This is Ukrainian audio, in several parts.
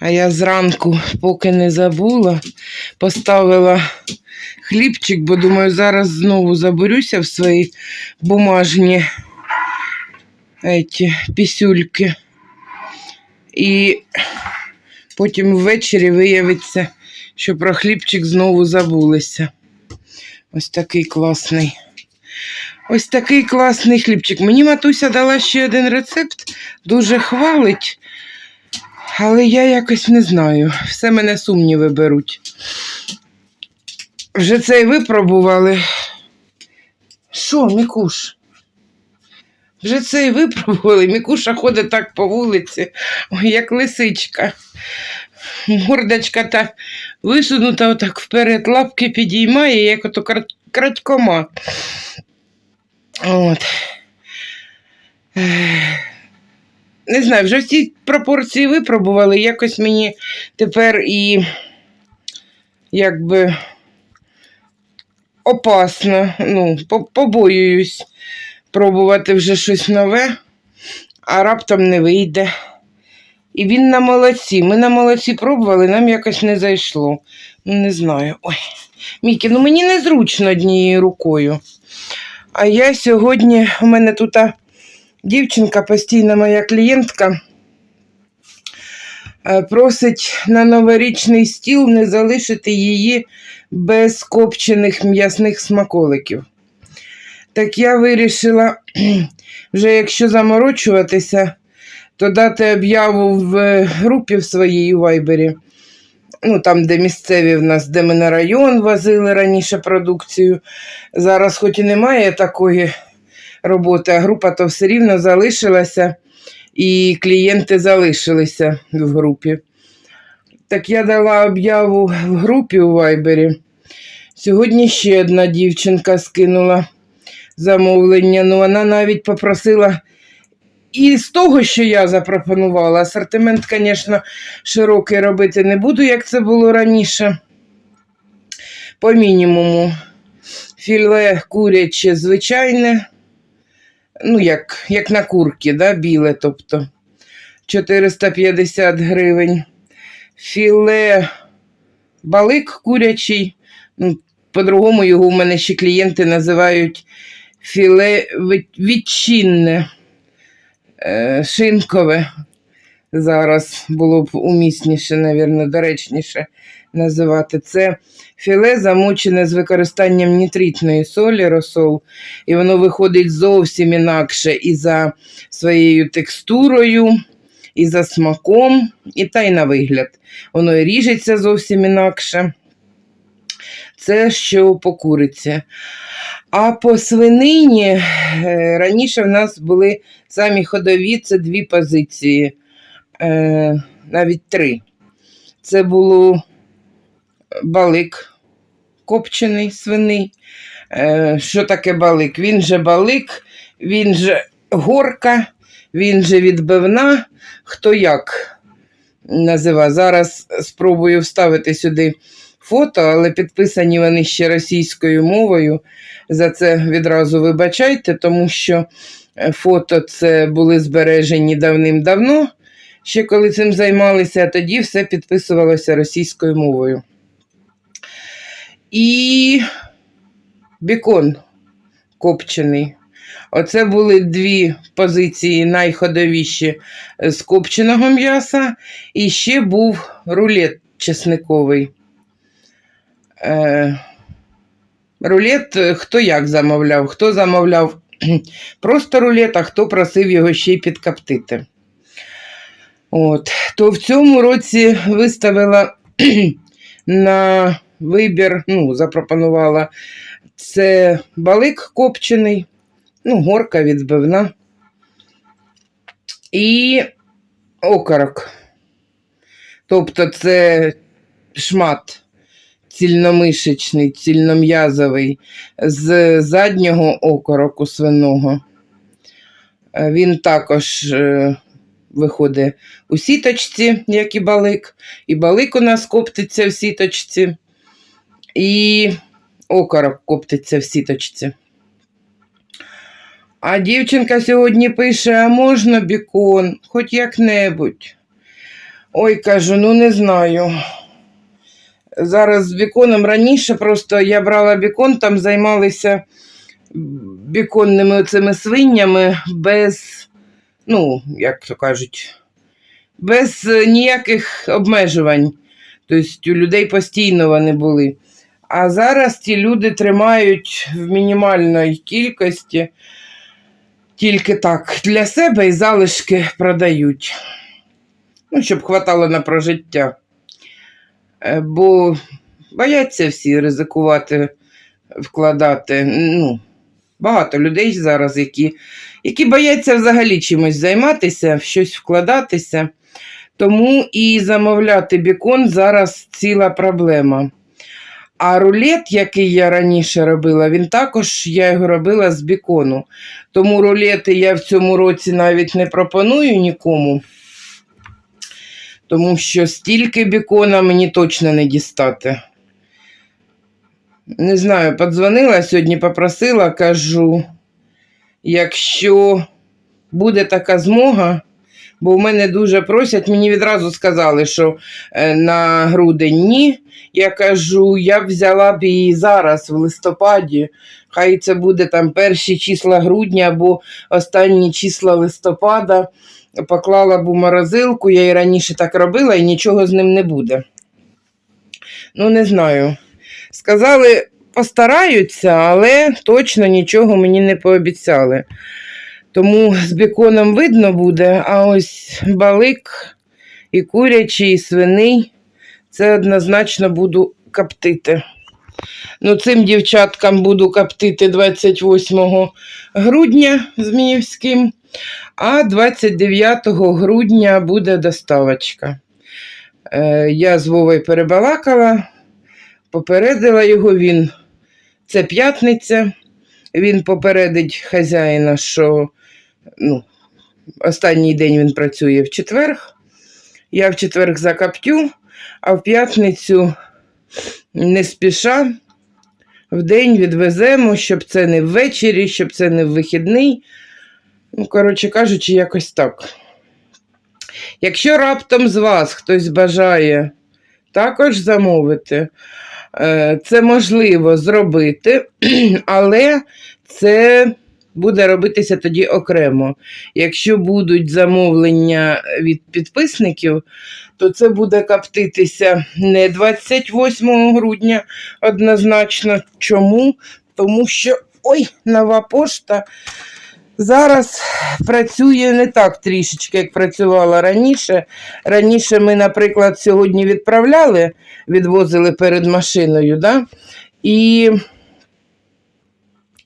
А я зранку, поки не забула, поставила хлібчик, бо думаю, зараз знову заберуся в свої бумажні эти, пісюльки. І потім ввечері виявиться, що про хлібчик знову забулися. Ось такий класний. Ось такий класний хлібчик. Мені матуся дала ще один рецепт, дуже хвалить. Але я якось не знаю. Все мене сумніви беруть. Вже цей випробували. Що, Мікуш? Вже цей випробували. Мікуша ходить так по вулиці, як лисичка. Мордочка та висунута отак вперед, лапки підіймає, як ото кра- крадькома. От. Не знаю, вже всі пропорції випробували. Якось мені тепер і якби опасно, ну, побоююсь пробувати вже щось нове, а раптом не вийде. І він на молодці. Ми на молодці пробували, нам якось не зайшло. Ну, не знаю. Ой. Мікі, ну мені незручно однією рукою. А я сьогодні, у мене тут дівчинка, постійна моя клієнтка, е, просить на новорічний стіл не залишити її без копчених м'ясних смаколиків. Так я вирішила, вже якщо заморочуватися, то дати об'яву в е, групі в своїй у Вайбері. Ну, там, де місцеві в нас, де ми на район возили раніше продукцію. Зараз, хоч і немає такої роботи, а група то все рівно залишилася, і клієнти залишилися в групі. Так я дала об'яву в групі у Вайбері. Сьогодні ще одна дівчинка скинула замовлення. Ну, вона навіть попросила і з того, що я запропонувала, асортимент, звісно, широкий робити не буду, як це було раніше. По мінімуму. Філе куряче звичайне, ну, як, як на курки, да, біле, тобто 450 гривень. Філе балик курячий. Ну, по-другому його в мене ще клієнти називають філе відчинне, е, шинкове. Зараз було б умісніше, навірно, доречніше називати. Це філе замочене з використанням нітритної солі, розсол, і воно виходить зовсім інакше і за своєю текстурою, і за смаком, і та й на вигляд. Воно і ріжеться зовсім інакше. Це що по куриці. А по свинині е, раніше в нас були самі ходові, це дві позиції, е, навіть три. Це було балик копчений свиний. Е, Що таке балик? Він же балик, він же горка, він же відбивна. Хто як назива. Зараз спробую вставити сюди фото, але підписані вони ще російською мовою. За це відразу вибачайте, тому що е, фото це були збережені давним-давно, ще коли цим займалися, а тоді все підписувалося російською мовою. І бікон копчений. Оце були дві позиції найходовіші з копченого м'яса, і ще був рулет чесниковий. Е, рулет е, хто як замовляв, хто замовляв просто рулет, а хто просив його ще й підкоптити. От. То в цьому році виставила на вибір, ну, запропонувала це балик копчений, ну, горка відбивна і окорок. Тобто це шмат цільномишечний, цільном'язовий з заднього окороку свиного. Е, Він також е, виходить у сіточці, як і балик, і балик у нас коптиться в сіточці, і окорок коптиться в сіточці. А дівчинка сьогодні пише: а можна бікон, хоч як-небудь. Ой, кажу, ну не знаю. Зараз біконом раніше просто я брала бікон, там займалися біконними цими свинями без, ну, як то кажуть, без ніяких обмежувань. Тобто у людей постійно вони були. А зараз ті люди тримають в мінімальній кількості тільки так для себе і залишки продають. Ну, щоб хватало на прожиття. Е, Бо бояться всі ризикувати, вкладати. Ну, багато людей зараз, які, які бояться взагалі чимось займатися, в щось вкладатися. Тому і замовляти бікон зараз ціла проблема. А рулет, який я раніше робила, він також я його робила з бікону. Тому рулети я в цьому році навіть не пропоную нікому. Тому що стільки бікона мені точно не дістати. Не знаю, подзвонила сьогодні, попросила, кажу, якщо буде така змога, бо в мене дуже просять, мені відразу сказали, що е, на грудень ні. Я кажу, я б взяла б її зараз, в листопаді. Хай це буде там перші числа грудня або останні числа листопада. Поклала б у морозилку, я і раніше так робила, і нічого з ним не буде. Ну, не знаю. Сказали, постараються, але точно нічого мені не пообіцяли. Тому з біконом видно буде, а ось балик і курячий, і свиний це однозначно буду коптити. Ну, цим дівчаткам буду коптити 28 грудня з а 29 грудня буде доставочка. Е, я з Вовою перебалакала, попередила його він. Це п'ятниця. Він попередить хазяїна, що ну, останній день він працює в четверг. Я в четверг закоптю, а в п'ятницю не спіша. В день відвеземо, щоб це не ввечері, щоб це не в вихідний. Ну, коротше кажучи, якось так. Якщо раптом з вас хтось бажає також замовити, е, це можливо зробити, але це буде робитися тоді окремо. Якщо будуть замовлення від підписників, то це буде коптитися не 28 грудня однозначно. Чому? Тому що ой, нова пошта зараз працює не так трішечки, як працювала раніше. Раніше ми, наприклад, сьогодні відправляли, відвозили перед машиною, да? і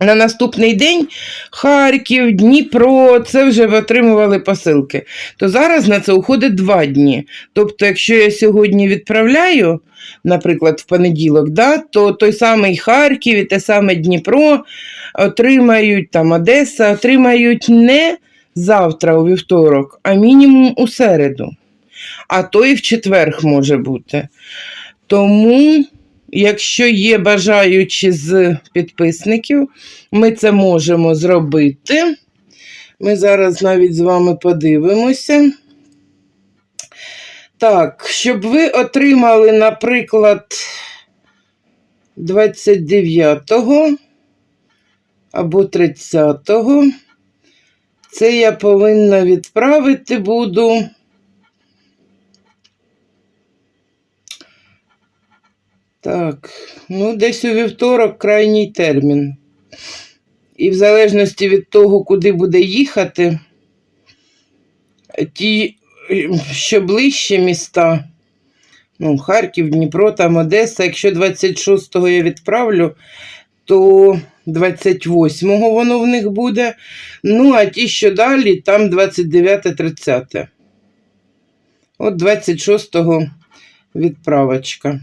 на наступний день Харків, Дніпро, це вже отримували посилки. То зараз на це уходить два дні. Тобто, якщо я сьогодні відправляю, наприклад, в понеділок, да, то той самий Харків і те саме Дніпро отримають там Одеса, отримають не завтра у вівторок, а мінімум у середу. А то і в четверг може бути. Тому. Якщо є бажаючі з підписників, ми це можемо зробити. Ми зараз навіть з вами подивимося. Так, щоб ви отримали, наприклад, 29-го або 30-го, це я повинна відправити буду. Так, ну десь у вівторок крайній термін. І в залежності від того, куди буде їхати, ті, що ближче міста, ну, Харків, Дніпро, там Одеса, якщо 26-го я відправлю, то 28-го воно в них буде. Ну, а ті, що далі, там 29-30. От 26-го відправочка.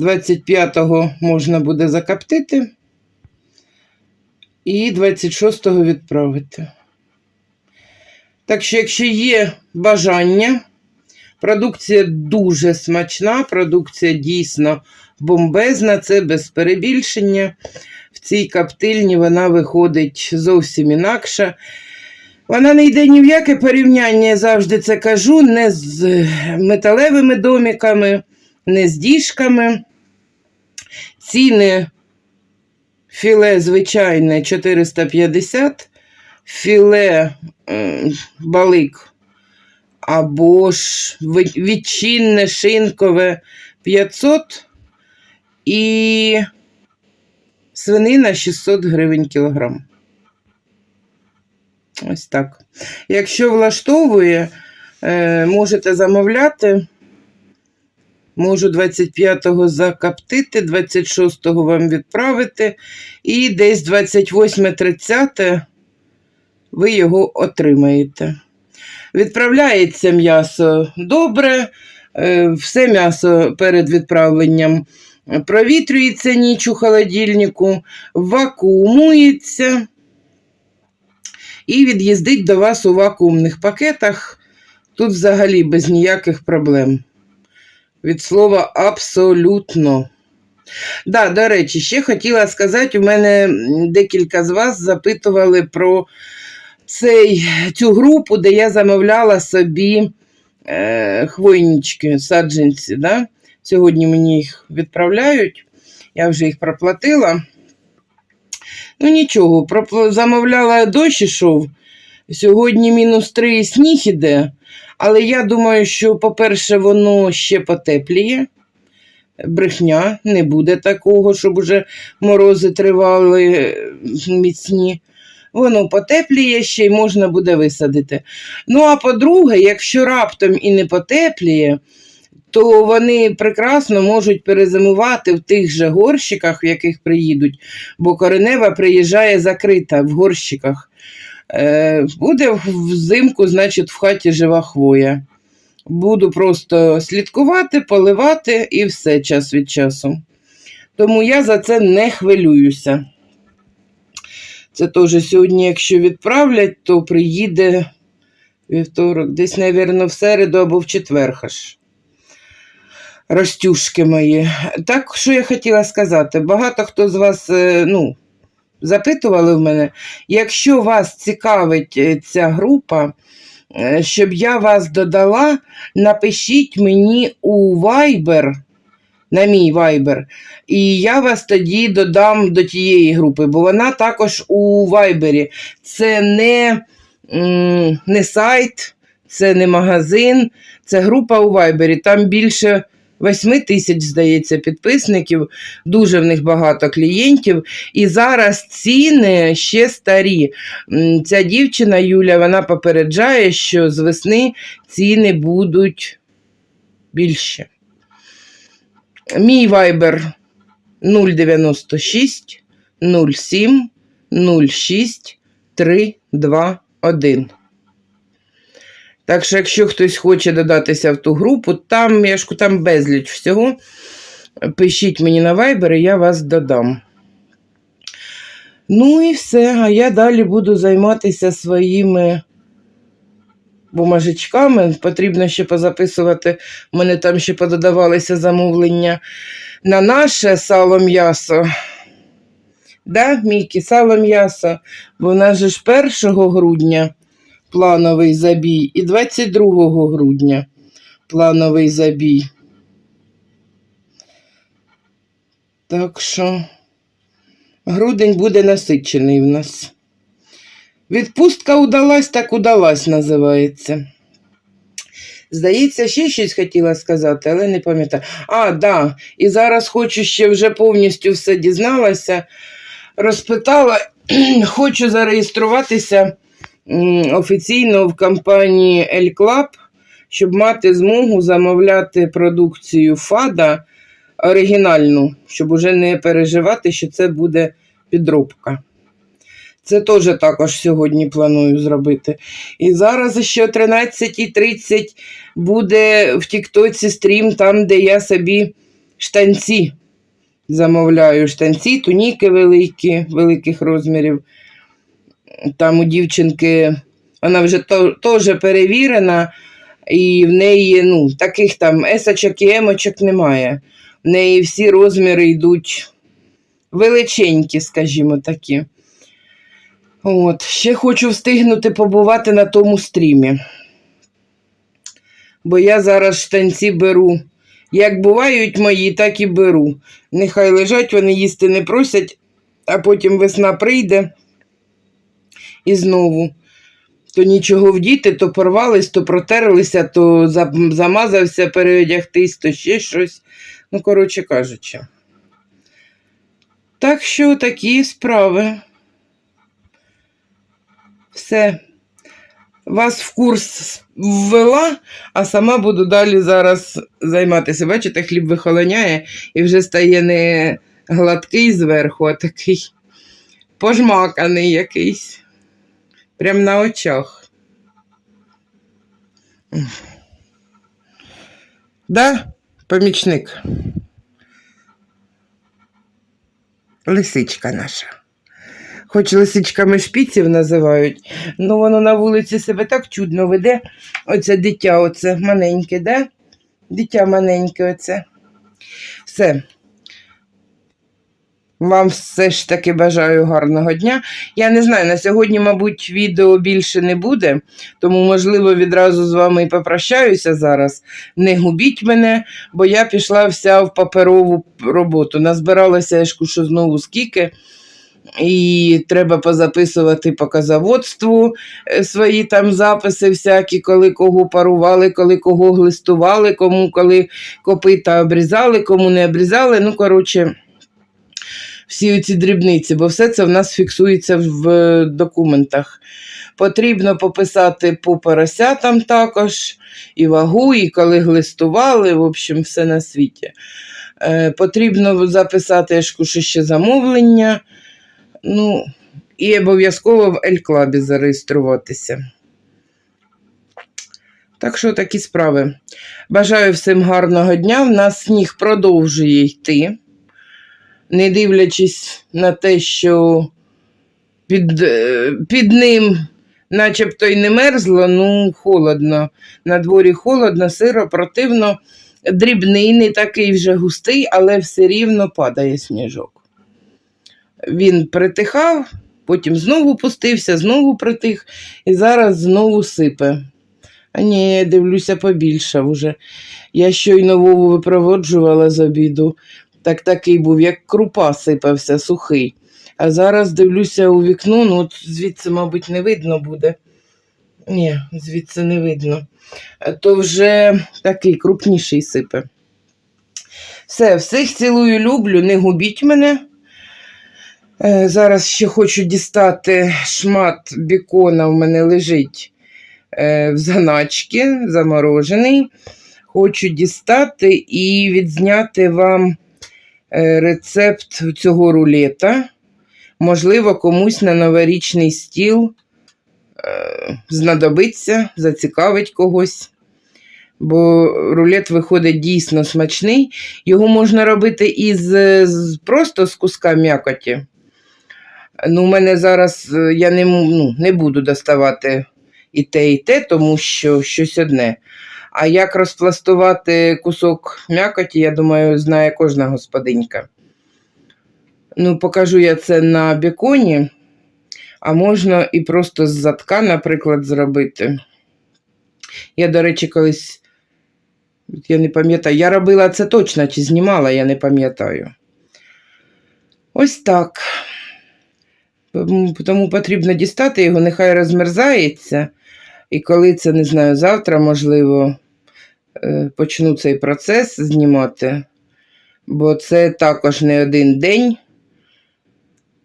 25-го можна буде закоптити і 26-го відправити. Так що, якщо є бажання, продукція дуже смачна, продукція дійсно бомбезна, це без перебільшення. В цій каптильні вона виходить зовсім інакша. Вона не йде ні в яке порівняння, я завжди це кажу, не з металевими домиками, не з діжками. Ціни філе звичайне 450, філе балик або ж відчинне шинкове 500 і свинина 600 гривень кілограм. Ось так. Якщо влаштовує, е, можете замовляти. Можу 25-го закоптити, 26-го вам відправити, і десь 28-30 ви його отримаєте. Відправляється м'ясо добре, е, все м'ясо перед відправленням провітрюється ніч у холодильнику, вакуумується і від'їздить до вас у вакуумних пакетах. Тут взагалі без ніяких проблем. Від слова абсолютно. Да, до речі, ще хотіла сказати, у мене декілька з вас запитували про цей, цю групу, де я замовляла собі е, хвойнички, саджанці. Да? Сьогодні мені їх відправляють, я вже їх проплатила. Ну нічого, замовляла дощ ішов. Сьогодні мінус 3 сніг іде. Але я думаю, що, по-перше, воно ще потепліє. Брехня, не буде такого, щоб уже морози тривали е, міцні. Воно потепліє ще й можна буде висадити. Ну, а по-друге, якщо раптом і не потепліє, то вони прекрасно можуть перезимувати в тих же горщиках, в яких приїдуть, бо коренева приїжджає закрита в горщиках. Е, буде взимку, значить, в хаті жива хвоя. Буду просто слідкувати, поливати і все час від часу. Тому я за це не хвилююся. Це теж сьогодні, якщо відправлять, то приїде вівторок, десь, мабуть, в середу або в четвер аж. Ростюшки мої. Так, що я хотіла сказати, багато хто з вас, е, ну, запитували в мене, якщо вас цікавить е, ця група, е, щоб я вас додала, напишіть мені у Viber, на мій Viber, і я вас тоді додам до тієї групи, бо вона також у Viber. Це не, не сайт, це не магазин, це група у Viber. Там більше 8 тисяч, здається, підписників, дуже в них багато клієнтів. І зараз ціни ще старі. Ця дівчина Юля вона попереджає, що з весни ціни будуть більше. Мій вайбер 096 07 06 321. Так що, якщо хтось хоче додатися в ту групу, там, я там безліч всього. Пишіть мені на Viber, і я вас додам. Ну і все. А я далі буду займатися своїми бумажечками. Потрібно ще позаписувати. У мене там ще пододавалися замовлення на наше сало м'ясо. Да, Мікі, сало м'ясо. Бо в нас же ж 1 грудня плановий забій і 22 грудня плановий забій. Так що грудень буде насичений в нас. Відпустка удалась, так удалась, називається. Здається, ще щось хотіла сказати, але не пам'ятаю. А, да. І зараз хочу ще вже повністю все дізналася. Розпитала, хочу зареєструватися офіційно в компанії El Club, щоб мати змогу замовляти продукцію ФАДа оригінальну, щоб уже не переживати, що це буде підробка. Це теж також сьогодні планую зробити. І зараз ще о 13.30 буде в Тіктоці стрім, там, де я собі штанці замовляю. Штанці, туніки великі, великих розмірів. Там у дівчинки Вона вже теж перевірена, і в неї ну, таких там есочок і емочок немає. В неї всі розміри йдуть величенькі, скажімо такі. От. Ще хочу встигнути побувати на тому стрімі. Бо я зараз штанці беру. Як бувають мої, так і беру. Нехай лежать, вони їсти не просять, а потім весна прийде і знову. То нічого вдіти, то порвались, то протерлися, то замазався переодягтись, то ще щось. Ну, коротше кажучи. Так що такі справи. Все. Вас в курс ввела, а сама буду далі зараз займатися. Бачите, хліб вихолоняє і вже стає не гладкий зверху, а такий пожмаканий якийсь. Прям на очах. Да, помічник? Лисичка наша. Хоч лисичками шпіців називають, ну воно на вулиці себе так чудно веде. Оце дитя, оце маленьке, да? Дитя маленьке оце. Все. Вам все ж таки бажаю гарного дня. Я не знаю, на сьогодні, мабуть, відео більше не буде, тому, можливо, відразу з вами і попрощаюся зараз. Не губіть мене, бо я пішла вся в паперову роботу. Назбиралася, я ж знову скільки. І треба позаписувати по казаводству е, свої там записи всякі, коли кого парували, коли кого глистували, кому коли копита обрізали, кому не обрізали. Ну, коротше, всі ці дрібниці, бо все це в нас фіксується в документах. Потрібно пописати по поросятам також, і вагу, і коли глистували, в общем, все на світі. Е, потрібно записати я ж кажу, ще замовлення. Ну, і обов'язково в Ель-Клабі зареєструватися. Так що такі справи. Бажаю всім гарного дня. В нас сніг продовжує йти, не дивлячись на те, що під, е, під ним начебто й не мерзло, ну холодно. На дворі холодно, сиро, противно, дрібний, не такий вже густий, але все рівно падає сніжок він притихав, потім знову пустився, знову притих, і зараз знову сипе. А ні, дивлюся, побільшав уже. Я щойно Вову випроводжувала з обіду, так такий був, як крупа сипався, сухий. А зараз дивлюся у вікно, ну от звідси, мабуть, не видно буде. Ні, звідси не видно. То вже такий крупніший сипе. Все, всіх цілую, люблю, не губіть мене. Е, Зараз ще хочу дістати шмат бікона, в мене лежить е, в заначці, заморожений. Хочу дістати і відзняти вам рецепт цього рулета. Можливо, комусь на новорічний стіл е, знадобиться, зацікавить когось. Бо рулет виходить дійсно смачний. Його можна робити із з- просто з куска м'якоті. Ну, у мене зараз е, я не, ну, не буду доставати і те, і те, тому що щось одне. А як розпластувати кусок м'якоті, я думаю, знає кожна господинька. Ну, покажу я це на беконі, а можна і просто з задка, наприклад, зробити. Я, до речі, колись, я не пам'ятаю, я робила це точно, чи знімала, я не пам'ятаю. Ось так. Тому потрібно дістати його, нехай розмерзається. І коли це, не знаю, завтра, можливо, е, почну цей процес знімати, бо це також не один день.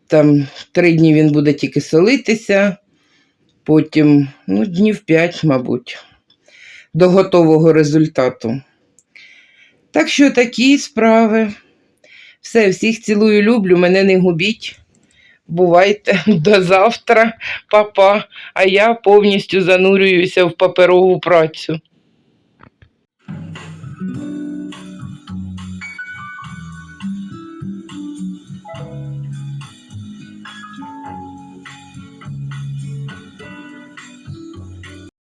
Там три дні він буде тільки солитися, потім, ну, днів п'ять, мабуть, до готового результату. Так що такі справи. Все, всіх цілую, люблю, мене не губіть. Бувайте до завтра, папа. А я повністю занурююся в паперову працю.